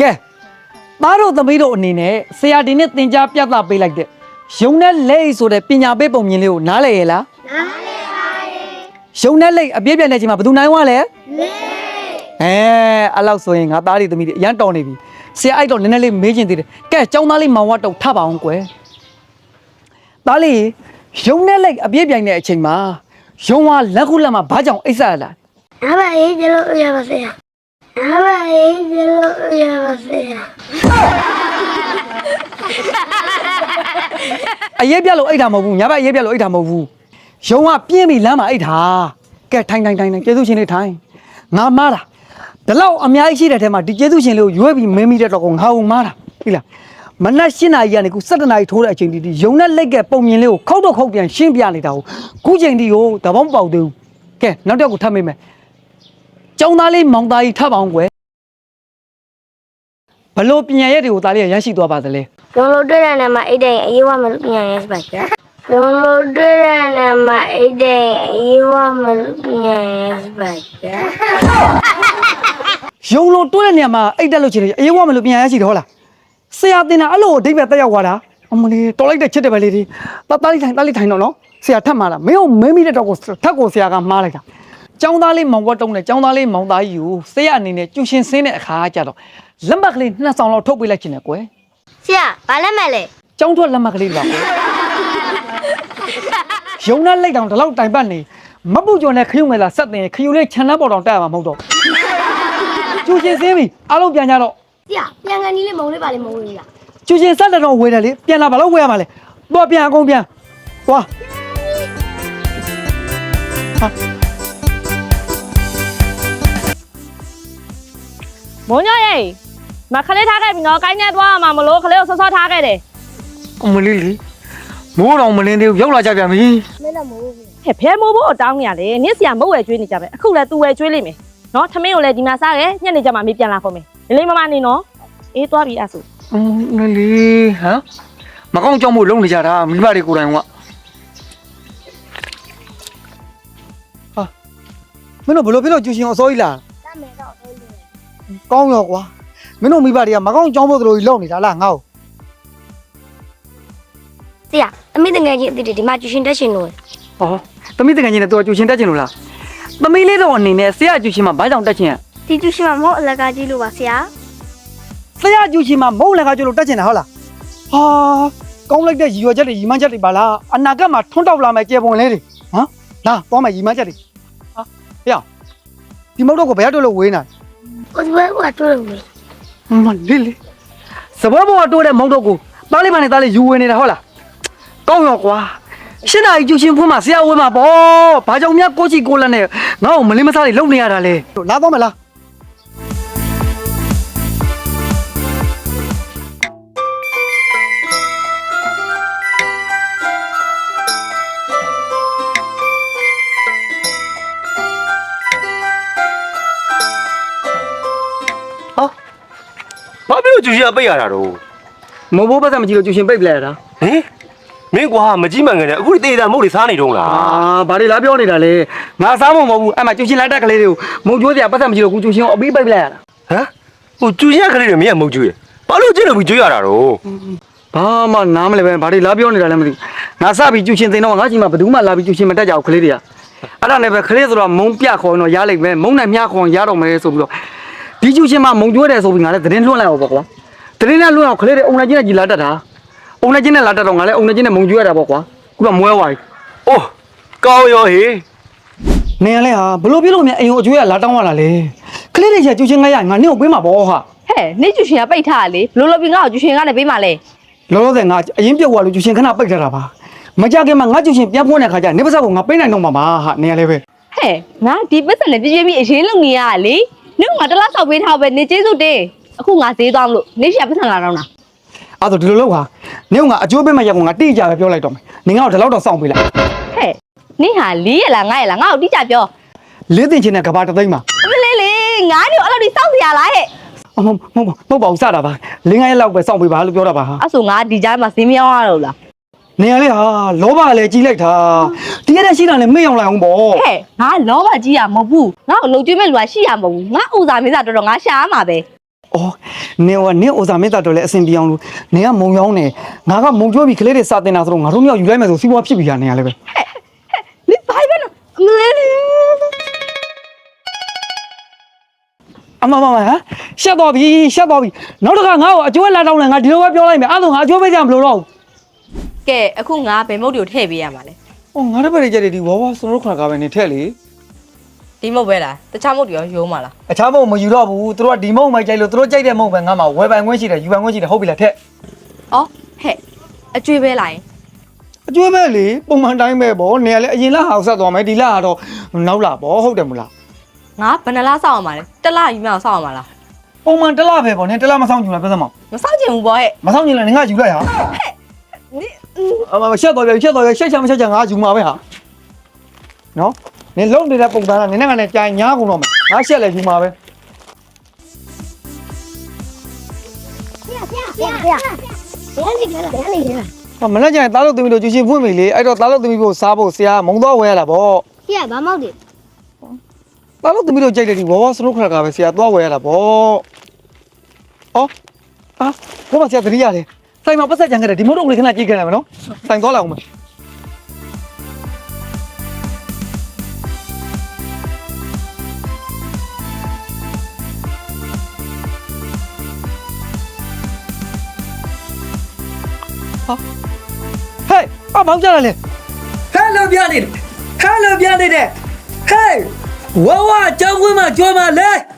ကဲသားတို့သမီးတို့အနေနဲ့ဆရာဒီနေ့သင်ကြားပြသပေးလိုက်တဲ့ယုံနဲ့လက်ဆိုတဲ့ပညာပေးပုံမြင်လေးကိုနားလည်ရဲ့လားနားလည်ပါတယ်ယုံနဲ့လက်အပြည့်ပြည့်တဲ့ချိန်မှာဘယ်သူနိုင်ဝလဲလက်အဲအဲ့လောက်ဆိုရင်ငါသားတွေသမီးတွေအရန်တော်နေပြီဆရာအဲ့တော့နည်းနည်းလေးမေးချင်သေးတယ်ကဲចောင်းသားလေးမောင်ဝတ်တော့ထပါအောင်ကွယ်သားလေးယုံနဲ့လက်အပြည့်ပြိုင်တဲ့အချိန်မှာယုံကလက်ခုလက်မှာဘာကြောင့်အိတ်ဆက်ရလားအဘအေးကျလို့ရပါစေ။ အဘအေးကျလို့ရပါစေ။အရေးပြက်လို့အိတ်တာမဟုတ်ဘူးညာဘက်အရေးပြက်လို့အိတ်တာမဟုတ်ဘူးယုံကပြင်းပြီလမ်းမှာအိတ်တာကဲထိုင်ထိုင်ထိုင်ထိုင်ကျေးဇူးရှင်လေးထိုင်ငါမားတာဒီလောက်အများကြီးရှိတဲ့ထဲမှာဒီကျေးဇူးရှင်လေးကိုရွေးပြီးမင်းမိတဲ့တော့ကိုငါ့ကိုမားတာဟိလားမနက်၈နာရီကနေခု7နာရီထိုးတဲ့အချိန်ဒီဒီယုံနဲ့လက်ကပုံမြင်လေးကိုခောက်တော့ခောက်ပြန်ရှင်းပြနေတာကိုခုချိန်ဒီကိုတပေါင်းပေါက်သေးဘူးကဲနောက်တစ်ယောက်ကိုထပ်မိမယ် ကျောင်းသားလေးမောင်သားကြီးထပ်ပါအောင်ကွယ်ဘလို့ပညာရက်တွေကိုသားလေးကရရှိသွားပါသလဲလုံးလို့တွေ့တဲ့နေမှာအိတ်တဲ့အရေးဝမလို့ပြန်ရဲစပါကြ။လုံးလို့တွေ့တဲ့နေမှာအိတ်တဲ့အရေးဝမလို့ပြန်ရဲစပါကြ။ယုံလို့တွဲတဲ့နေရာမှာအိတ်တက်လို့ချင်တယ်အေးဝမလို့ပြန်ရရှိတယ်ဟုတ်လားဆရာတင်တာအဲ့လိုအဓိပ္ပာယ်တက်ရောက်သွားတာအမလေးတော်လိုက်တဲ့ချစ်တယ်ပဲလေးဒီတာတာလေးထိုင်တာလေးထိုင်တော့နော်ဆရာထပ်မှာလားမင်းကိုမင်းမိတဲ့တော့ကိုထပ်ကိုဆရာကမှားလိုက်တာ ចောင်းသားလေးမောင်ဝတ်တုံးနဲ့ចောင်းသားလေးမောင်သားကြီးကိုဆရာအနေနဲ့ကျူရှင်ဆင်းတဲ့အခါကျတော့လက်မှတ်ကလေးနှစ်ဆောင်လောက်ထုတ်ပေးလိုက်ချင်တယ်ကွယ် ဆရာဘာလဲမဲ့လဲ ចောင်းထွက်လက်မှတ်ကလေးတွေပါကွယ်ယုံနဲ့လိုက်တောင်ဒီလောက်တိုင်ပတ်နေမပူကျော်နဲ့ခရုံငယ်လာဆက်တင်ရင်ခရုလေးခြံနှက်ပေါ်တောင်တက်ရမှာမဟုတ်တော့ကျူရှင်ဆင်းပြီအားလုံးပြန်ကြတော့ ဆရာပြန်ကန်ကြီးလေးမုံလေးပါလေးမုံလေးလား ကျူချင်းဆက်လက်တော့ဝေးတယ်လေပြန်လာဘာလို့ဝေးရမှာလဲတော့ပြန်အကုန်ပြန်သွား မုံညောရေမခလေးထားခဲ့ပြီနော်ကိုင်းနဲ့သွားမှာမလို့ခလေးကိုဆော့ဆော့ထားခဲ့တယ်အမလေးလေးမိုးတော်မလင်းသေးဘူးရောက်လာကြပြန်ပြီမဲလည်းမဟုတ်ဘူးဟဲ့ဖဲမိုးဖို့အတောင်းရတယ်နင့်ဆရာမဟုတ်ဝဲကျွေးနေကြပဲအခုလည်းသူဝဲကျွေးလိမ့်မယ်နော်ထမင်းကိုလည်းဒီမှာစားခဲ့ညနေကျမှမေးပြန်လာဖို့မယ်လေးလေးမမနေနော်အေးသွားပြီအဲ့ဆိုအမလေးဟမ်မကောင်းကြောက်မို့လုံနေကြတာမိဘတွေကိုယ်တိုင်ကဟာမင်းတို့ဘလို့ဖြစ်လို့ကျူချင်းအစိုးရလားတမဲတော့ဟုတ်တယ် ကောင်းရောကွာမင်းတို့မိဘတွေကမကောင်းကြောက်ဖို့တို့လုံနေတာလားငါ့ကိုဆရာအမိတငယ်ချင်းအစ်တီဒီမှာကျူရှင်တက်ရှင်လို့ဟောသမီးတကယ်ကြီးနဲ့သူကကျူချင်းတက်ချင်လို့လားသမီးလေးတော့အနေနဲ့ဆရာကျူချင်းမှာဘာကြောင့်တက်ချင်ရဒီကျူရှင်မှာမဟုတ်အလကားကြီးလို့ပါဆရာဆရာကျူချင်းမှာမုံလည်းကကျလို့တက်ချင်တာဟုတ်လားဟာကောင်းလိုက်တဲ့ရည်ရွယ်ချက်တွေရည်မှန်းချက်တွေပါလားအနာဂတ်မှာထွန်းတောက်လာမယ့်ကြေပွန်လေးတွေဟမ်လာသွားမယ်ရည်မှန်းချက်တွေဟာဟေ့ဒီမုတ်တော့ကိုဘယ်ရတော့လို့ဝေးနေ ဘယ်ဘယ်ကတွေ့လို့မလေးလေးစပွဲဘောကတိုးတဲ့မုတ်တော့ကိုသားလေးမနဲ့သားလေးယူဝင်နေတာဟုတ်လားကောင်းရောကွာရှင်းနာကြီးကျူချင်းဖွင့်မှာဆရာဝဲမှာပေါ့ဘာကြောင့်များကိုချီကိုလက်နဲ့ငါ့ကိုမလင်းမစားတွေလုံနေရတာလဲလာတော့မလား လို့ကျူရှင်ကပိတ်ရတာတော့မဘိုးပတ်သက်မကြည့်လို့ကျူရှင်ပိတ်ပလိုက်ရတာဟင်မင်းကွာမကြီးမှန်ကန်တယ်အခုတေးတာမဟုတ်လေစားနေတော့လားအာဘာတွေလာပြောနေတာလဲငါစားဖို့မဟုတ်ဘူးအဲ့မှာကျူရှင်လိုက်တက်ကလေးတွေကိုမုံကျိုးစရာပတ်သက်မကြည့်လို့ကိုကျူရှင်ကိုအပြီးပိတ်ပလိုက်ရတာဟမ်ဟိုကျူရှင်ကလေးတွေမင်းကမဟုတ်ကျူရဘာလို့ကျင်းလို့ပြီးကျူရတာတော့ဘာမှနားမလဲပဲဘာတွေလာပြောနေတာလဲမသိဘူးငါစပြီးကျူရှင်သိတော့ငါကြီးမှဘယ်သူမှလာပြီးကျူရှင်မတက်ကြဘူးကလေးတွေကအဲ့ဒါနဲ့ပဲကလေးဆိုတော့မုံပြခေါ်တော့ရလိုက်မယ်မုံနဲ့မြခေါ်ရတော့မယ်ဆိုပြီးတော့ ဒီကျူရှင်မှမုံကျိုးတယ်ဆိုပြီးငါလည်းသတင်းလွှင့်လိုက်အောင်ပေါ့ကွာသတင်းနဲ့လွှင့်အောင်ကလေးတွေအုံနေချင်းနဲ့ကြီးလာတက်တာအုံနေချင်းနဲ့လာတက်တော့ငါလည်းအုံနေချင်းနဲ့မုံကျိုးရတာပေါ့ကွာခုကမွဲသွားပြီအိုးကောင်းရောဟေးနေရလဲဟာဘလို့ပြလို့မြအိမ်ကိုအကျွေးကလာတောင်းရတာလေကလေးတွေချက်ကျူချင်းငါရငါနင့်ကိုပေးမှာပေါ့ဟာဟဲ့နေကျူရှင်ကပိတ်ထားရလေဘလို့လို့ပြီးငါ့ကိုကျူရှင်ကနေပေးမှလဲလောလောဆယ်ငါအရင်ပြုတ်သွားလို့ကျူရှင်ခဏပိတ်ထားတာပါမကြခင်မှာငါကျူရှင်ပြန်ဖွင့်တဲ့ခါကျနေပါစပ်ကိုငါပေးနိုင်တော့မှာပါဟာနေရလဲပဲဟဲ့ငါဒီပတ်စံနဲ့ပြည့်ပြည့်ပြီးအရင်လုံနေရတာလေ နင့်ကငါတစ်လားဆောက်ပေးထားပဲနေကျေးဇူးတင်အခုငါဈေးသွားမလို့နေရှာပတ်စံလာတော့တာအဲ့ဒါဒီလိုလုပ်ဟာနေကငါအကျိုးပေးမှရက်ကိုငါတိကျပဲပြောလိုက်တော့မယ်နေငါ့ကိုဒီလောက်တော့စောင့်ပေးလိုက်ဟဲ့နေဟာလေးရလားငါရလားငါ့ကိုတိကျပြောလေးတင်ချင်းတဲ့ကဘာတသိမ်းမှာမလေးလေးငါ့ကိုအဲ့လိုဒီစောင့်စရာလားဟဲ့အမမဟုတ်မဟုတ်ပါဘူးစတာပါလင်းငါရက်လောက်ပဲစောင့်ပေးပါလို့ပြောတာပါဟာအဲ့ဆိုငါဒီကြားမှာဈေးမရောက်ရတော့လား နေရလဲဟာလောဘလည်းကြီးလိုက်တာဒီရတဲ့ရှိတာလည်းမေ့အောင်လိုက်အောင်ပေါ့ဟဲ့ငါလောဘကြီးရမဟုတ်ဘူးငါ့ကိုလုံကျွေးမဲ့လူကရှိရမဟုတ်ဘူးငါဥစားမင်းစားတော်တော်ငါရှာရမှာပဲအော်နေဟိုနင်းဥစားမေတ္တာတော်လဲအစဉ်ပြေအောင်လို့နေကမုံရောင်းနေငါကမုံကျွေးပြီးကလေးတွေစာတင်တာဆိုတော့ငါတို့မြောက်ယူလိုက်မယ်ဆိုစီးပွားဖြစ်ပြီဟာနေရလဲပဲနိဘာပဲနော်အမလေးအမမမဟမ်ရှက်တော့ပြီရှက်တော့ပြီနောက်တစ်ခါငါ့ကိုအကျွေးလာတော့လဲငါဒီလိုပဲပြောလိုက်မယ်အဲ့ဒါငါအကျွေးပေးကြမလို့တော့ဘူး ကဲအခုငါဘယ်မုတ်တွေကိုထည့်ပေးရမှာလဲဟိုငါတို့ပဲကြတဲ့ဒီဝါဝါစနိုးခဏကပဲနေထက်လေဒီမုတ်ပဲလားတခြားမုတ်တွေရောယိုးမှာလားအခြားမုံမယူတော့ဘူးသူတို့ကဒီမုံမိုက်ကြိုက်လို့သူတို့ကြိုက်တဲ့မုံပဲငါမှဝယ်ပိုင်ခွင့်ရှိတယ်ယူပိုင်ခွင့်ရှိတယ်ဟုတ်ပြီလားထက်အော်ဟဲ့အကျွေးပဲလာရင်အကျွေးပဲလေပုံမှန်တိုင်းပဲဗောနေရလေအရင်လဟာဆက်သွားမယ်ဒီလကတော့နောက်လာဗောဟုတ်တယ်မလားငါဘယ်နှလားစောက်အောင်မှာလဲတစ်လားယူမအောင်စောက်အောင်မှာလားပုံမှန်တစ်လပဲဗောနေတစ်လမဆောင်ကြည့်လားပြောစမ်းမမစောက်ချင်ဘူးပေါ့ဟဲ့မဆောင်ကြည့်လားငါယူလိုက်ဟာ အမရှက်တော့ပြန်ရှက်တော့ပြန်ရှက်ချင်မရှက်ချင်ငါယူမှာပဲဟာနော်နေလုံးနေတဲ့ပုံစံကနင်းနဲ့ကလည်းကြာညားကုန်တော့မယ်ငါရှက်လဲယူမှာပဲဖေဖေဖေဖေလေးကလည်းဖေလေးကဟောမနေ့ကျရင်သားလို့သမီးတို့ကျူရှင်ဖွင့်ပြီလေအဲ့တော့သားလို့သမီးဖို့စားဖို့ဆရာမုံတော့ဝဲရတာဗောဖေဘာမောက်တယ်သားလို့သမီးတို့ကြိုက်တယ်ဒီဝါဝါစနိုးခရကပဲဆရာသွားဝဲရတာဗောဩအာဘောမဆရာတတိရတယ် ဆိုင်မှာပတ်ဆက်ကြံခဲ့တယ်ဒီမုတ်တော့ကလေးခဏကြည့်ခဲ့ရမယ်နော်ဆိုင်သွားလာအောင်မယ်ဟေးအမောင်ကြရလေဟဲ့လို့ပြနေတယ်ဟဲ့လို့ပြနေတယ်ဟေးဝဝကြောင်းခွင်းမှာကြွားမလဲ